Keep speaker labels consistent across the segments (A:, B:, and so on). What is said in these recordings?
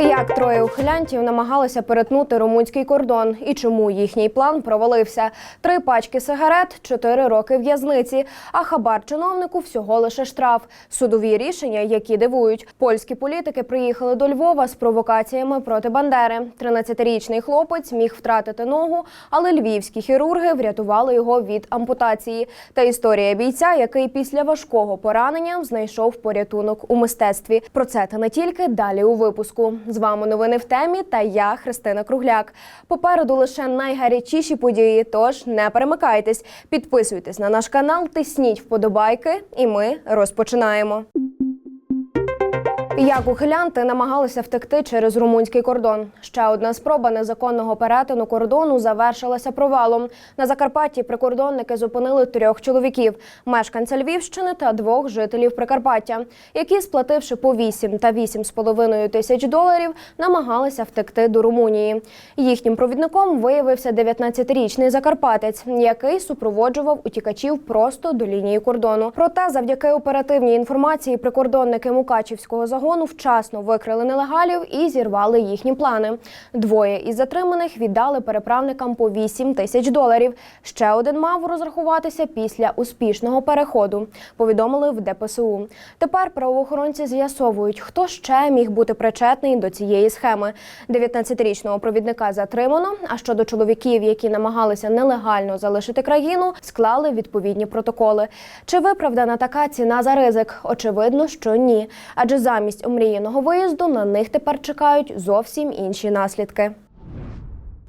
A: Як троє ухилянтів намагалися перетнути румунський кордон і чому їхній план провалився? Три пачки сигарет, чотири роки в'язниці. А хабар чиновнику всього лише штраф. Судові рішення, які дивують. Польські політики приїхали до Львова з провокаціями проти Бандери. 13-річний хлопець міг втратити ногу, але львівські хірурги врятували його від ампутації. Та історія бійця, який після важкого поранення знайшов порятунок у мистецтві. Про це та не тільки далі у випуску. З вами новини в темі та я, Христина Кругляк. Попереду лише найгарячіші події. Тож не перемикайтесь, підписуйтесь на наш канал, тисніть вподобайки, і ми розпочинаємо. Як ухилянти намагалися втекти через румунський кордон. Ще одна спроба незаконного перетину кордону завершилася провалом. На Закарпатті прикордонники зупинили трьох чоловіків мешканця Львівщини та двох жителів Прикарпаття, які, сплативши по 8 та 8,5 тисяч доларів, намагалися втекти до Румунії. Їхнім провідником виявився 19-річний закарпатець, який супроводжував утікачів просто до лінії кордону. Проте, завдяки оперативній інформації, прикордонники Мукачівського загону вчасно викрили нелегалів і зірвали їхні плани. Двоє із затриманих віддали переправникам по 8 тисяч доларів. Ще один мав розрахуватися після успішного переходу. Повідомили в ДПСУ. Тепер правоохоронці з'ясовують, хто ще міг бути причетний до цієї схеми. 19-річного провідника затримано. А щодо чоловіків, які намагалися нелегально залишити країну, склали відповідні протоколи. Чи виправдана така ціна за ризик? Очевидно, що ні. Адже замість омріяного виїзду на них тепер чекають зовсім інші наслідки.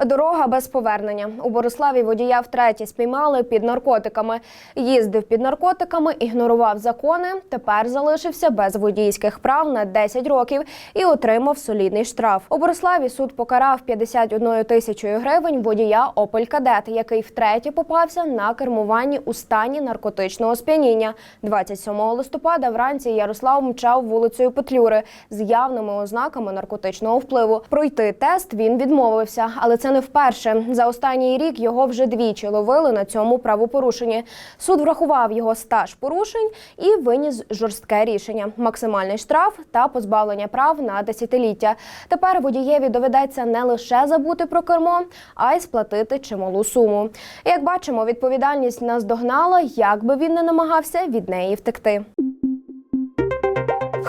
A: Дорога без повернення у Бориславі водія втретє спіймали під наркотиками. Їздив під наркотиками, ігнорував закони. Тепер залишився без водійських прав на 10 років і отримав солідний штраф. У Бориславі суд покарав 51 тисячою гривень водія Опель Кадет, який втретє попався на кермуванні у стані наркотичного сп'яніння. 27 листопада вранці Ярослав мчав вулицею Петлюри з явними ознаками наркотичного впливу. Пройти тест він відмовився, але це не вперше. За останній рік його вже двічі ловили на цьому правопорушенні. Суд врахував його стаж порушень і виніс жорстке рішення: максимальний штраф та позбавлення прав на десятиліття. Тепер водієві доведеться не лише забути про кермо, а й сплатити чималу суму. Як бачимо, відповідальність наздогнала, як би він не намагався від неї втекти.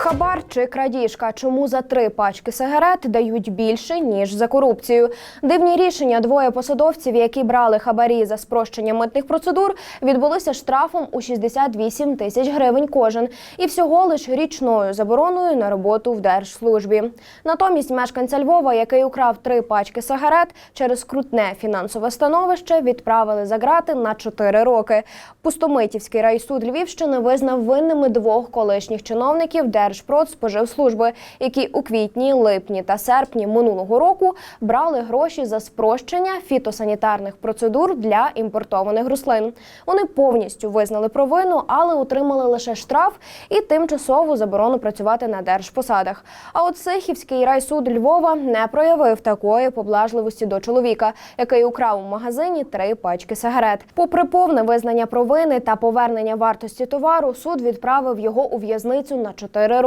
A: Хабар чи крадіжка? Чому за три пачки сигарет дають більше ніж за корупцію? Дивні рішення двоє посадовців, які брали хабарі за спрощення митних процедур, відбулися штрафом у 68 тисяч гривень кожен і всього лиш річною забороною на роботу в держслужбі. Натомість мешканця Львова, який украв три пачки сигарет, через крутне фінансове становище відправили за грати на 4 роки. Пустомитівський райсуд Львівщини визнав винними двох колишніх чиновників Держпродспоживслужби, які у квітні, липні та серпні минулого року брали гроші за спрощення фітосанітарних процедур для імпортованих рослин. Вони повністю визнали провину, але отримали лише штраф і тимчасову заборону працювати на держпосадах. А от Сихівський райсуд Львова не проявив такої поблажливості до чоловіка, який украв у магазині три пачки сигарет. Попри повне визнання провини та повернення вартості товару, суд відправив його у в'язницю на 4 роки.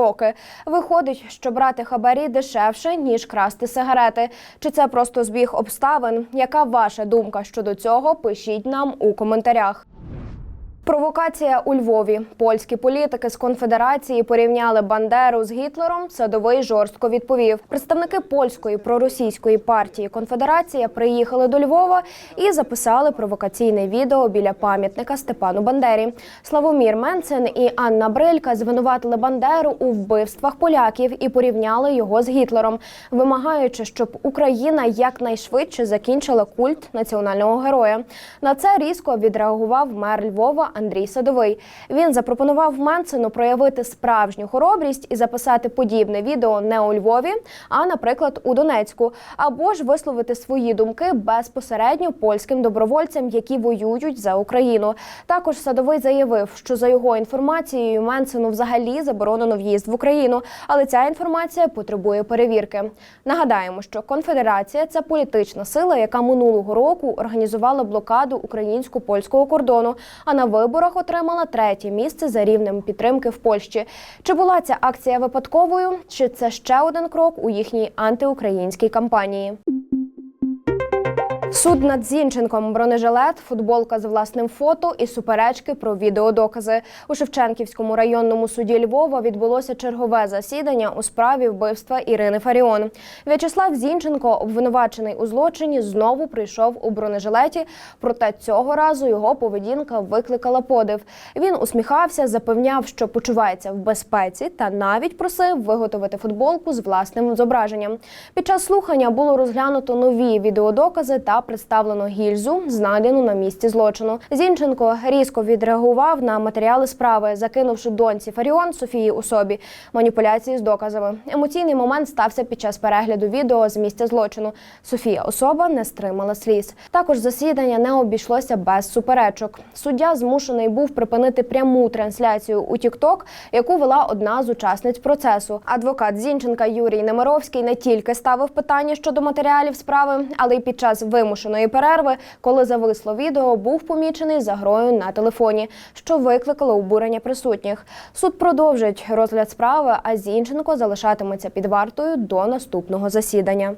A: Виходить, що брати хабарі дешевше ніж красти сигарети. Чи це просто збіг обставин? Яка ваша думка щодо цього? Пишіть нам у коментарях. Провокація у Львові. Польські політики з конфедерації порівняли Бандеру з Гітлером. Садовий жорстко відповів. Представники польської проросійської партії Конфедерація приїхали до Львова і записали провокаційне відео біля пам'ятника Степану Бандері. Славомір Менцен і Анна Брилька звинуватили Бандеру у вбивствах поляків і порівняли його з Гітлером, вимагаючи, щоб Україна якнайшвидше закінчила культ національного героя. На це різко відреагував мер Львова Андрій Садовий. Він запропонував Менцену проявити справжню хоробрість і записати подібне відео не у Львові, а, наприклад, у Донецьку, або ж висловити свої думки безпосередньо польським добровольцям, які воюють за Україну. Також Садовий заявив, що за його інформацією Менцену взагалі заборонено в'їзд в Україну, але ця інформація потребує перевірки. Нагадаємо, що конфедерація це політична сила, яка минулого року організувала блокаду українсько-польського кордону. А на виборах отримала третє місце за рівнем підтримки в Польщі. Чи була ця акція випадковою? Чи це ще один крок у їхній антиукраїнській кампанії? Суд над Зінченком, бронежилет, футболка з власним фото і суперечки про відеодокази. У Шевченківському районному суді Львова відбулося чергове засідання у справі вбивства Ірини Фаріон. В'ячеслав Зінченко, обвинувачений у злочині, знову прийшов у бронежилеті. Проте цього разу його поведінка викликала подив. Він усміхався, запевняв, що почувається в безпеці, та навіть просив виготовити футболку з власним зображенням. Під час слухання було розглянуто нові відеодокази та представлено гільзу, знайдену на місці злочину. Зінченко різко відреагував на матеріали справи, закинувши доньці Фаріон Софії особі маніпуляції з доказами. Емоційний момент стався під час перегляду відео з місця злочину. Софія особа не стримала сліз. Також засідання не обійшлося без суперечок. Суддя змушений був припинити пряму трансляцію у TikTok, яку вела одна з учасниць процесу. Адвокат Зінченка Юрій Немировський не тільки ставив питання щодо матеріалів справи, але й під час вимушеної перерви, коли зависло відео, був помічений за грою на телефоні, що викликало обурення присутніх. Суд продовжить розгляд справи, а Зінченко залишатиметься під вартою до наступного засідання.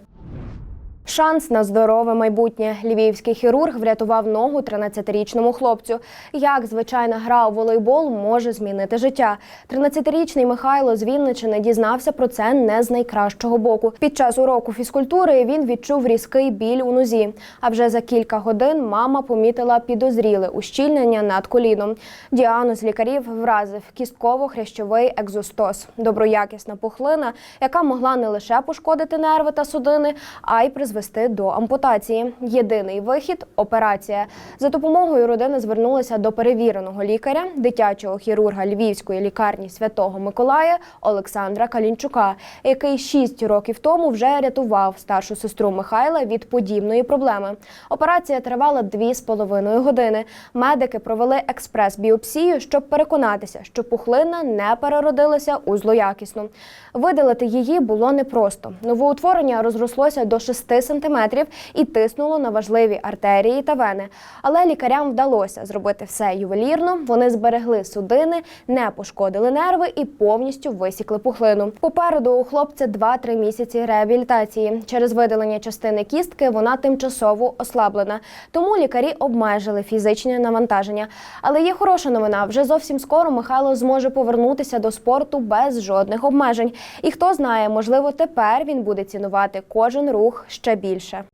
A: Шанс на здорове майбутнє. Львівський хірург врятував ногу 13-річному хлопцю. Як звичайна гра у волейбол може змінити життя? 13-річний Михайло з Вінничини дізнався про це не з найкращого боку. Під час уроку фізкультури він відчув різкий біль у нозі. А вже за кілька годин мама помітила підозріле ущільнення над коліном. Діагноз лікарів вразив кістково-хрящовий екзостоз, доброякісна пухлина, яка могла не лише пошкодити нерви та судини, а й призвести до ампутації. Єдиний вихід операція. За допомогою родини звернулися до перевіреного лікаря, дитячого хірурга Львівської лікарні Святого Миколая Олександра Калінчука, який шість років тому вже рятував старшу сестру Михайла від подібної проблеми. Операція тривала дві з половиною години. Медики провели експрес-біопсію, щоб переконатися, що пухлина не переродилася у злоякісну. Видалити її було непросто. Новоутворення розрослося до 6 сантиметрів і тиснуло на важливі артерії та вени. Але лікарям вдалося зробити все ювелірно. Вони зберегли судини, не пошкодили нерви і повністю висікли пухлину. Попереду у хлопця 2-3 місяці реабілітації. Через видалення частини кістки вона тимчасово ослаблена. Тому лікарі обмежили фізичне навантаження. Але є хороша новина. Вже зовсім скоро Михайло зможе повернутися до спорту без жодних обмежень. І хто знає, можливо, тепер він буде цінувати кожен рух ще більше.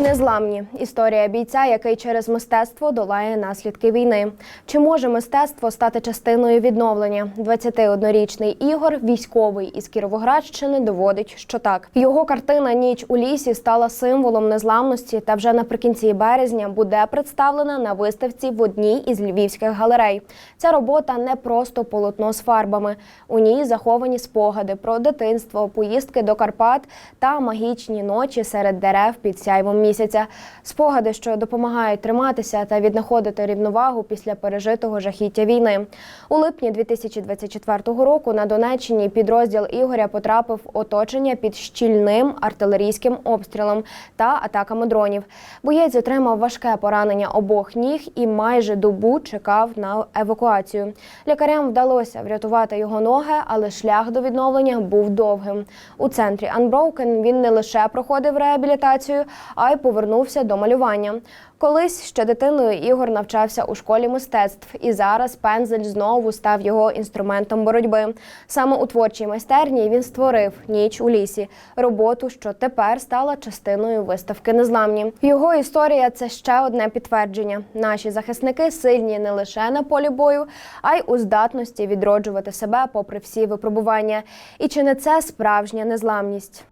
A: Незламні історія бійця, який через мистецтво долає наслідки війни. Чи може мистецтво стати частиною відновлення? 21-річний Ігор, військовий із Кіровоградщини, доводить, що так. Його картина Ніч у лісі стала символом незламності та вже наприкінці березня буде представлена на виставці в одній із львівських галерей. Ця робота не просто полотно з фарбами. У ній заховані спогади про дитинство, поїздки до Карпат та магічні ночі серед дерев під сяйвом місяця. Спогади, що допомагають триматися та віднаходити рівновагу після пережитого жахіття війни. У липні 2024 року на Донеччині підрозділ Ігоря потрапив оточення під щільним артилерійським обстрілом та атаками дронів. Боєць отримав важке поранення обох ніг і майже добу чекав на евакуацію. Лікарям вдалося врятувати його ноги, але шлях до відновлення був довгим. У центрі Unbroken він не лише проходив реабілітацію, а й повернувся до малювання. Колись ще дитиною Ігор навчався у школі мистецтв, і зараз пензель знову став його інструментом боротьби. Саме у творчій майстерні він створив ніч у лісі, роботу, що тепер стала частиною виставки Незламні. Його історія це ще одне підтвердження. Наші захисники сильні не лише на полі бою, а й у здатності відроджувати себе попри всі випробування. І чи не це справжня незламність?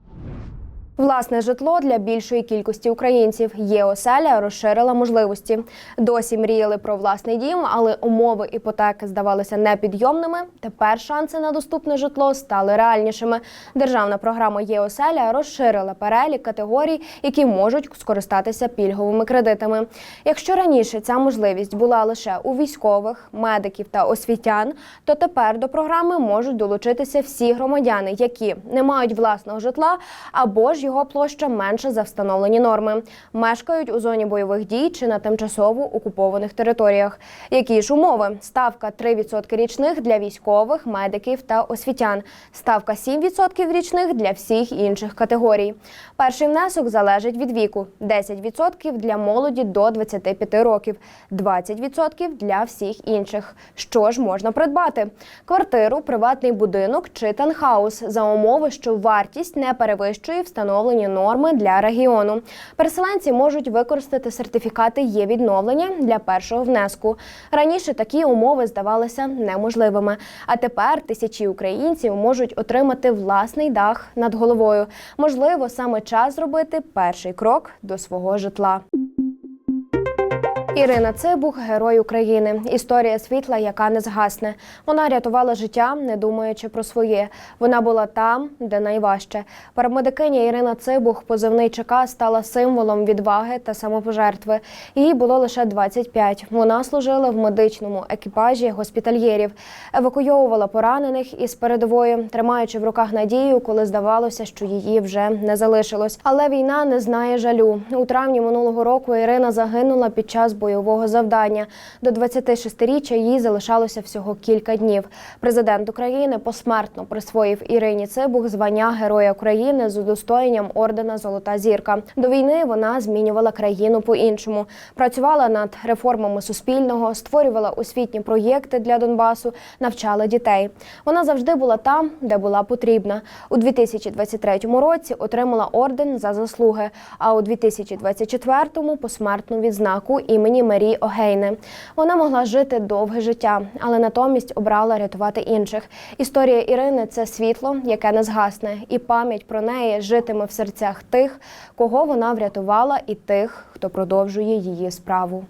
A: Власне житло для більшої кількості українців є оселя розширила можливості. Досі мріяли про власний дім, але умови іпотеки здавалися непідйомними. Тепер шанси на доступне житло стали реальнішими. Державна програма «Є-оселя» розширила перелік категорій, які можуть скористатися пільговими кредитами. Якщо раніше ця можливість була лише у військових, медиків та освітян, то тепер до програми можуть долучитися всі громадяни, які не мають власного житла або ж його його площа менша за встановлені норми. Мешкають у зоні бойових дій чи на тимчасово окупованих територіях. Які ж умови? Ставка 3% річних для військових, медиків та освітян. Ставка 7% річних для всіх інших категорій. Перший внесок залежить від віку: 10% для молоді до 25 років, 20% для всіх інших. Що ж можна придбати? Квартиру, приватний будинок чи танхаус за умови, що вартість не перевищує встановлені норми для регіону. Переселенці можуть використати сертифікати є відновлення для першого внеску. Раніше такі умови здавалися неможливими. А тепер тисячі українців можуть отримати власний дах над головою. Можливо, саме час зробити перший крок до свого житла. Ірина Цибух, герой України. Історія світла, яка не згасне. Вона рятувала життя, не думаючи про своє. Вона була там, де найважче. Парамедикиня Ірина Цибух, позивний ЧК, стала символом відваги та самопожертви. Їй було лише 25. Вона служила в медичному екіпажі госпітальєрів, евакуйовувала поранених із передової, тримаючи в руках надію, коли здавалося, що її вже не залишилось. Але війна не знає жалю. У травні минулого року Ірина загинула під час бойового завдання. До 26-річчя їй залишалося всього кілька днів. Президент України посмертно присвоїв Ірині Цибух звання Героя України з удостоєнням ордена Золота зірка. До війни вона змінювала країну по-іншому. Працювала над реформами суспільного, створювала освітні проєкти для Донбасу, навчала дітей. Вона завжди була там, де була потрібна. У 2023 році отримала орден за заслуги. А у 2024-му посмертну відзнаку імені Марії Огейни. Вона могла жити довге життя, але натомість обрала рятувати інших. Історія Ірини це світло, яке не згасне, і пам'ять про неї житиме в серцях тих, кого вона врятувала, і тих, хто продовжує її справу.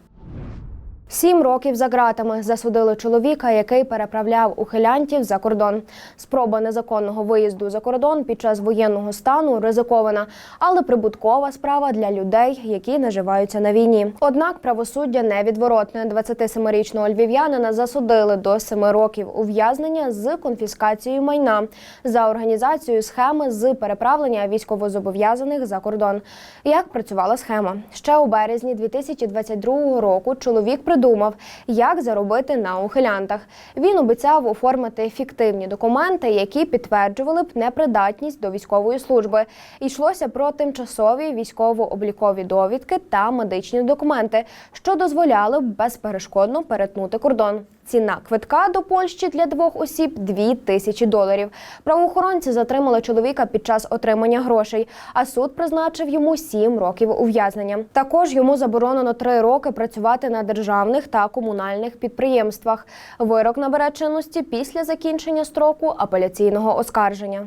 A: Сім років за ґратами засудили чоловіка, який переправляв ухилянтів за кордон. Спроба незаконного виїзду за кордон під час воєнного стану ризикована, але прибуткова справа для людей, які наживаються на війні. Однак правосуддя невідворотне. 27-річного львів'янина засудили до семи років ув'язнення з конфіскацією майна за організацією схеми з переправлення військовозобов'язаних за кордон. Як працювала схема? Ще у березні 2022 року чоловік придумав, як заробити на ухилянтах. Він обіцяв оформити фіктивні документи, які підтверджували б непридатність до військової служби. Йшлося про тимчасові військово-облікові довідки та медичні документи, що дозволяли б безперешкодно перетнути кордон. Ціна квитка до Польщі для двох осіб 2 тисячі доларів. Правоохоронці затримали чоловіка під час отримання грошей, а суд призначив йому 7 років ув'язнення. Також йому заборонено 3 роки працювати на державних та комунальних підприємствах. Вирок набере чинності після закінчення строку апеляційного оскарження.